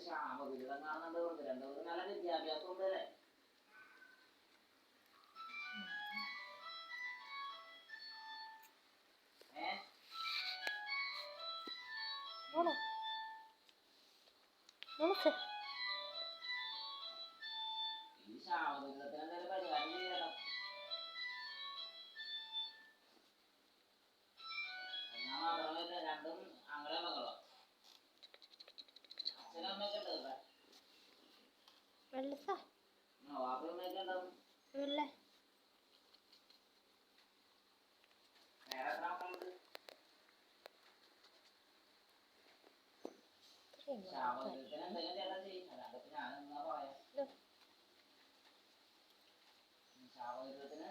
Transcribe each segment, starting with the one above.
ശാപ ബിരുദം കാണുന്നുണ്ട് കൊണ്ട് രണ്ടുപേർക്ക് നല്ല വിദ്യാഭ്യാസം ഉണ്ട് അല്ലേ ഈ ശാപബിരുദത്തിന് എന്തെങ്കിലും പരിഹാരം ചെയ്യണം എന്നാ മാത്രമല്ല രണ്ടും അങ്ങനെ മകളോ వెళ్ళసా వెళ్ళే Chào mừng đến với kênh Đen Đi, là được cái nhà nó rồi. Được. Chào mừng đến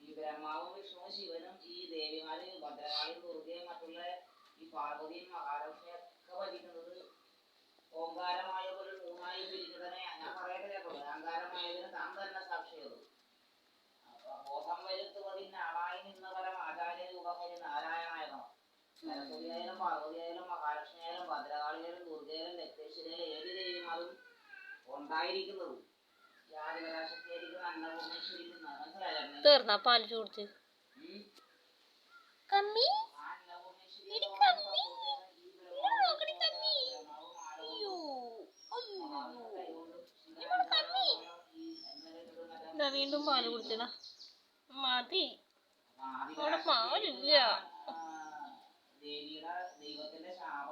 ഈ ബ്രഹ്മാവും വിഷ്ണുവും ശിവനും ഈ ദേവിമാരെയും ഭദ്രകാളി ദുർഗയും മറ്റുള്ള ഈ പാർവതിയും മഹാലക്ഷ്മിയും ഒക്കെ ഭജിക്കുന്നത് ഓങ്കാരമായ ഒരു മൂന്നായി പിരിക്കുന്നതിനെ ഞാൻ പറയട്ടെ കേട്ടോ. അഹങ്കാരമായതിന് താൻ തന്നെ സാക്ഷിയത് ബോധം വരുത്തുവതിന് നാളായി നിന്ന പരം ആചാര്യ രൂപം വഴി നാരായണായനോ സരസ്വതിയായാലും പാർവതിയായാലും മഹാലക്ഷ്മിയായാലും ഭദ്രകാളിയായാലും ദുർഗയായാലും ലക്ഷ്മേശ്വരിയായാലും ഏത് ദേവിമാരും ഉണ്ടായിരിക്കുന്നത്. തീർന്നാ? പാൽ ചോദിച്ച് ഉം. കമ്മി? വീണ്ടും പാൽ കുടിച്ചണ മതി. അവിടെ പാലില്ല. ദൈവത്തിന്റെ ശാപം